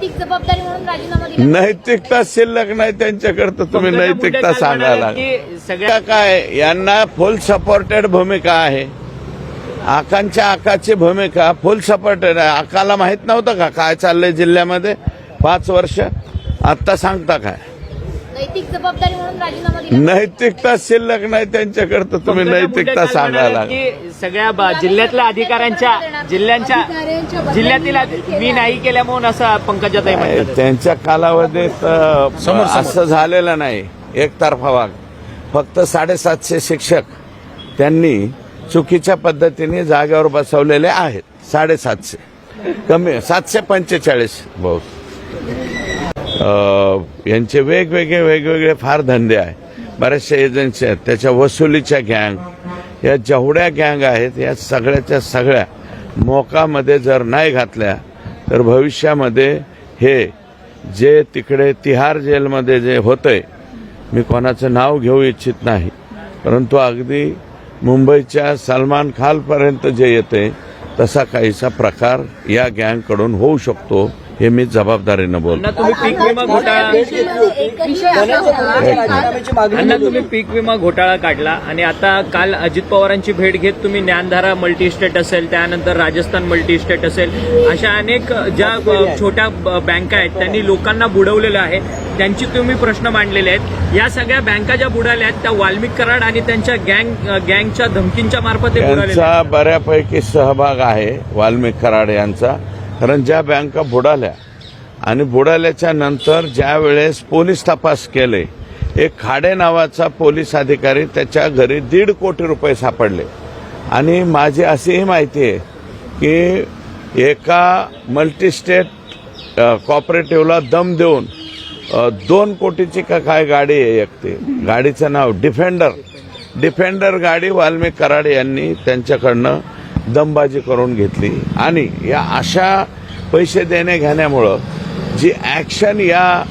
नैतिक जबाबदारी म्हणून राजीनामा दिला नैतिकता शिल्लक नाही त्यांच्याकडे तुम्ही नैतिकता सांगायला सगळ्या काय यांना फुल सपोर्टेड भूमिका आहे. आकांच्या आकाची भूमिका फुल सपोर्टेड आहे. आकाला माहीत नव्हतं का काय चाललंय जिल्ह्यामध्ये पाच वर्ष? आत्ता सांगता काय? नैतिक जबाबदारी म्हणून राजीनामा दिला नैतिकता शिल्लक नाही त्यांच्याकडे तर तुम्ही नैतिकता सांगायला सगळ्या ब- जिल्ह्यातल्या अधिकाऱ्यांच्या जिल्ह्यांच्या जिल्ह्यातील मी नाही केल्या म्हणून असं पंकजाताई नाही, म्हणतात. त्यांच्या कालावधीत असं झालेलं नाही एकतर्फा वाग फक्त साडेसातशे शिक्षक त्यांनी चुकीच्या पद्धतीने जागेवर बसवलेले आहेत साडेसातशे. कमी सातशे पंचेचाळीस बहुत अ, यांचे वेगवेगळे वेगवेगळे फार धंदे आहे बऱ्याचशा एजन्सी आहेत त्याच्या वसुलीच्या गँग या जेवढ्या गँग आहेत या सगळ्याच्या सगळ्या मोकामध्ये जर नाही घातल्या तर भविष्यामध्ये हे जे तिकडे तिहार जेलमध्ये जे होतंय मी कोणाचं नाव घेऊ इच्छित नाही. परंतु अगदी मुंबईच्या सलमान खानपर्यंत जे येते तसा काहीसा प्रकार या गँगकडून होऊ शकतो. हे मी जबाबदारीनं बोलतो. अण्णा तुम्ही पीक विमा घोटाळा तुम्ही पीक विमा घोटाळा काढला आणि आता काल अजित पवारांची भेट घेत तुम्ही ज्ञानधारा मल्टी इस्टेट असेल त्यानंतर राजस्थान मल्टी इस्टेट असेल अशा अनेक ज्या छोट्या बँका आहेत त्यांनी लोकांना बुडवलेलं आहे. त्यांची तुम्ही प्रश्न मांडलेले आहेत. या सगळ्या बँका ज्या बुडाल्या आहेत त्या वाल्मिक कराड आणि त्यांच्या गँग गँगच्या धमकींच्या मार्फत बऱ्यापैकी सहभाग आहे वाल्मिक कराड यांचा. कारण ज्या बँका बुडाल्या आणि बुडाल्याच्या नंतर ज्या वेळेस पोलीस तपास केले एक खाडे नावाचा पोलीस अधिकारी त्याच्या घरी दीड कोटी रुपये सापडले. आणि माझी अशीही माहिती आहे की एका मल्टीस्टेट कॉपरेटिव्हला दम देऊन दोन कोटीची का काय गाडी आहे एक ते. गाडीचं नाव डिफेंडर. डिफेंडर गाडी वाल्मिक कराड यांनी त्यांच्याकडनं दमबाजी करून घेतली. आणि या अशा पैसे देणे घेण्यामुळं जी ॲक्शन या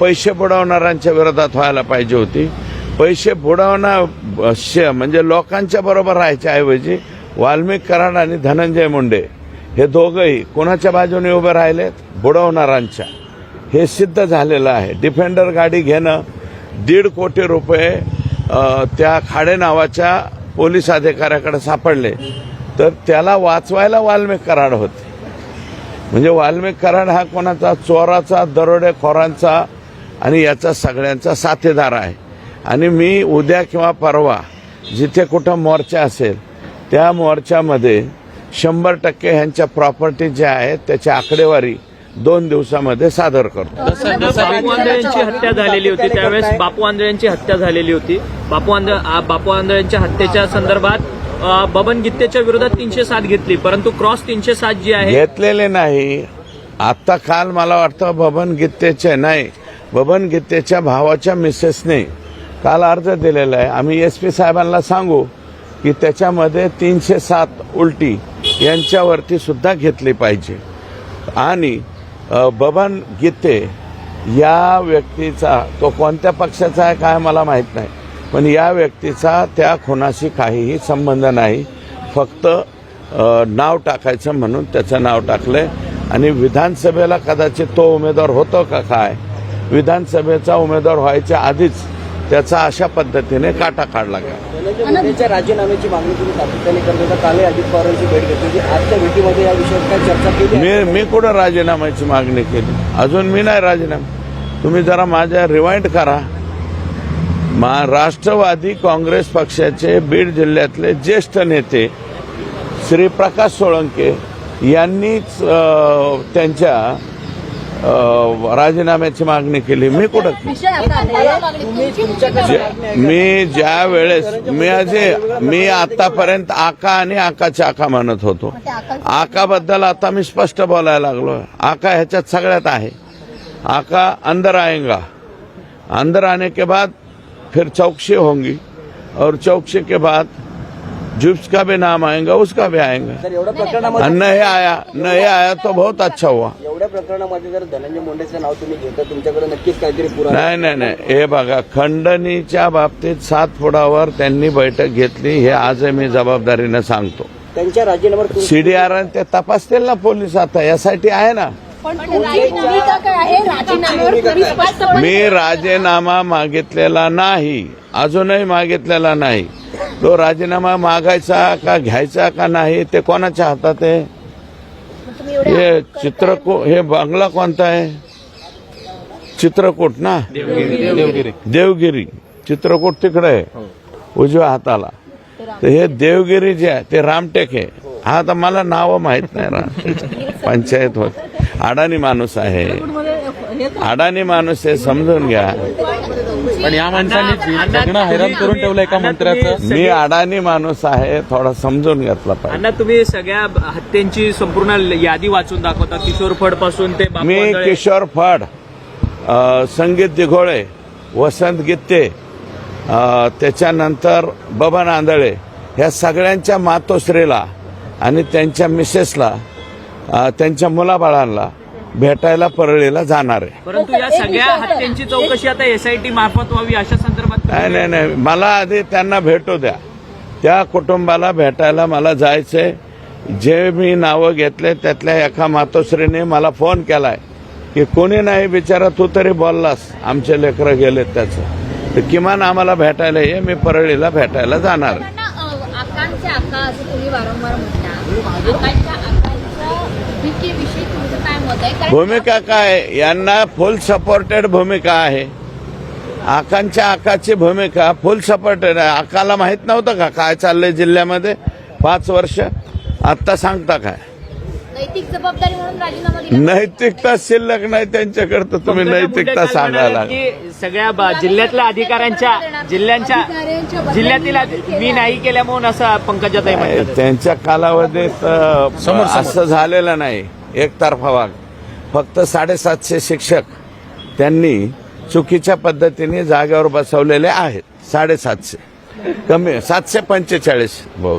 पैसे बुडवणाऱ्यांच्या विरोधात व्हायला पाहिजे होती. पैसे बुडवणं श- म्हणजे लोकांच्या बरोबर राहायच्या ऐवजी वाल्मिक कराड आणि धनंजय मुंडे हे दोघंही कोणाच्या बाजूने उभे राहिलेत? बुडवणाऱ्यांच्या. हे सिद्ध झालेलं आहे. डिफेंडर गाडी घेणं दीड कोटी रुपये त्या खाडे नावाच्या पोलीस अधिकाऱ्याकडे सापडले. तर त्याला वाचवायला वाल्मिक कराड होते. म्हणजे वाल्मिक कराड हा कोणाचा चोराचा दरोडेखोरांचा आणि याचा सगळ्यांचा साथीदार आहे. आणि मी उद्या किंवा परवा जिथे कुठं मोर्चा असेल त्या मोर्चामध्ये शंभर टक्के ह्यांच्या प्रॉपर्टी ज्या आहेत त्याची आकडेवारी दोन दिवसामध्ये सादर करतो. जसं जसं बापू आंधळे यांची हत्या झालेली होती त्यावेळेस बापू आंधळे यांची हत्या झालेली होती. बापू आंधळे बापू आंधळे यांच्या हत्येच्या संदर्भात बबन गित्तेच्या विरोधात तीनशे सात घेतली परंतु क्रॉस तीनशे सात जी आहे घेतलेले नाही. आता काल मला वाटतं बबन गित्तेचे नाही. बबन गित्तेच्या भावाच्या मिसेसने काल अर्ज दिलेला आहे. आम्ही एस पी साहेबांना सांगू की त्याच्यामध्ये तीनशे सात उलटी यांच्यावरती सुद्धा घेतली पाहिजे. आणि अ, बबन गीते या व्यक्तीचा तो कोणत्या पक्षाचा आहे काय मला माहीत नाही. पण या व्यक्तीचा त्या खुनाशी काहीही संबंध नाही. फक्त नाव टाकायचं म्हणून त्याचं नाव टाकलंय. आणि विधानसभेला कदाचित तो उमेदवार होतो का काय? विधानसभेचा उमेदवार व्हायच्या आधीच त्याचा अशा पद्धतीने काटा काढला गेला. राजीनाम्याची मागणी तुम्ही सातत्याने करत होता. कालही अजित पवारांची भेट घेतली आजच्या भेटीमध्ये या काय चर्चा केली आहे? मी मी कुठं राजीनाम्याची मागणी केली? अजून मी नाही राजीनामा. तुम्ही जरा माझ्या रिवाइंड करा. राष्ट्रवादी काँग्रेस पक्षाचे बीड जिल्ह्यातले ज्येष्ठ नेते श्री प्रकाश सोळंके यांनीच त्यांच्या राजीनाम्याची मागणी केली. मी कुठं? मी ज्या वेळेस मी अजे मी आतापर्यंत आका आणि आकाचे आका म्हणत होतो. आकाबद्दल आता मी स्पष्ट बोलायला लागलो. आका ह्याच्यात सगळ्यात आहे. आका अंदर आएगा अंदर आने के बाद फिर चौकसी होंगी और चौकसी के बाद जिसका भी नाम आएगा उसका भी आएगा। नहीं आया नहीं आया तो बहुत अच्छा हुआ। एवढ्या प्रकरणामध्ये जर धनंजय मुंडेचं नाव तुम्ही घेता तुमच्याकडे नक्कीच काहीतरी पुरावा नाही नाही नाही हे बघा खंडणीच्या बाबतीत सात फुटावर त्यांनी बैठक घेतली हे आज मी जबाबदारीनं सांगतो. त्यांच्या राजीनाम्यावर सीडीआर ते तपासतील ना पोलीस आता यासाठी आहे ना. मी राजीनामा मागितलेला नाही अजूनही मागितलेला नाही. तो राजीनामा मागायचा का घ्यायचा का नाही ते कोणाच्या हातात आहे? हे चित्रकूट हे बंगला कोणता आहे? चित्रकूट ना? देवगिरी. देवगिरी. चित्रकूट तिकडे आहे. उजव्या हाताला. तर हे देवगिरी जे आहे ते रामटेक आहे. हा तर मला नाव माहीत नाही राम. पंचायत होत. अडाणी माणूस आहे. अडाणी माणूस आहे समजून घ्या. पण या माणसाने हैराण करून ठेवलंय एका अण्णा, मंत्र्याचं? मी अडाणी माणूस आहे थोडा समजून घेतला पाहिजे. अण्णा तुम्ही सगळ्या हत्यांची संपूर्ण यादी वाचून दाखवता किशोर फडपासून ते बापू मी आंधळे. किशोर फड अ, संगीत दिघोळे वसंत गित्ते अ, त्याच्यानंतर बबन आंधळे ह्या सगळ्यांच्या मातोश्रीला आणि त्यांच्या मिसेसला त्यांच्या मुलाबाळांना भेटायला परळीला जाणार आहे. परंतु या सगळ्या हत्यांची चौकशी आता एसआयटी मार्फत व्हावी अशा संदर्भात नाही नाही नाही. मला आधी त्यांना भेटू द्या. त्या कुटुंबाला भेटायला मला जायचंय. जे मी नावं घेतले त्यातल्या एका मातोश्रीने मला फोन केलाय की कोणी नाही बिचारा तू तरी बोललास. आमचे लेकरं गेलेत त्याचं. तर किमान आम्हाला भेटायला ये मी परळीला भेटायला जाणार आकांक्षा तुम्ही वारंवार म्हणता आकांक्षा आकांच्या भूमिकेविषयी तुमचं काय मत आहे. कारण भूमिका काय? यांना फुल सपोर्टेड भूमिका आहे. आकांच्या आकाची भूमिका फुल सपोर्टेड आहे. आकाला माहीत नव्हतं का काय चाललंय जिल्ह्यामध्ये पाच वर्ष? आत्ता सांगता काय? नैतिक जबाबदारी म्हणून राजीनामा दिला. नैतिकता शिल्लक नाही त्यांच्याकडे तर तुम्ही नैतिकता सांगायला की सगळ्या ब- जिल्ह्यातल्या अधिकाऱ्यांच्या जिल्ह्यांच्या जिल्ह्यातील मी नाही केल्या म्हणून असं पंकजाताई म्हणतात. त्यांच्या कालावधीत असं झालेलं नाही. एकतर्फा वाघ. फक्त साडेसातशे शिक्षक त्यांनी चुकीच्या पद्धतीने जागेवर बसवलेले आहेत. साडेसातशे. कमी सातशे पंचेचाळीस. भाऊ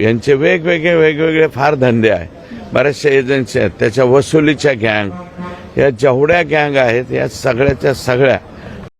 यांचे वेगवेगळे वेगवेगळे फार धंदे आहे बऱ्याचशा एजन्सी आहेत. त्याच्या वसुलीच्या गँग या जेवढ्या गँग आहेत या सगळ्याच्या सगळ्या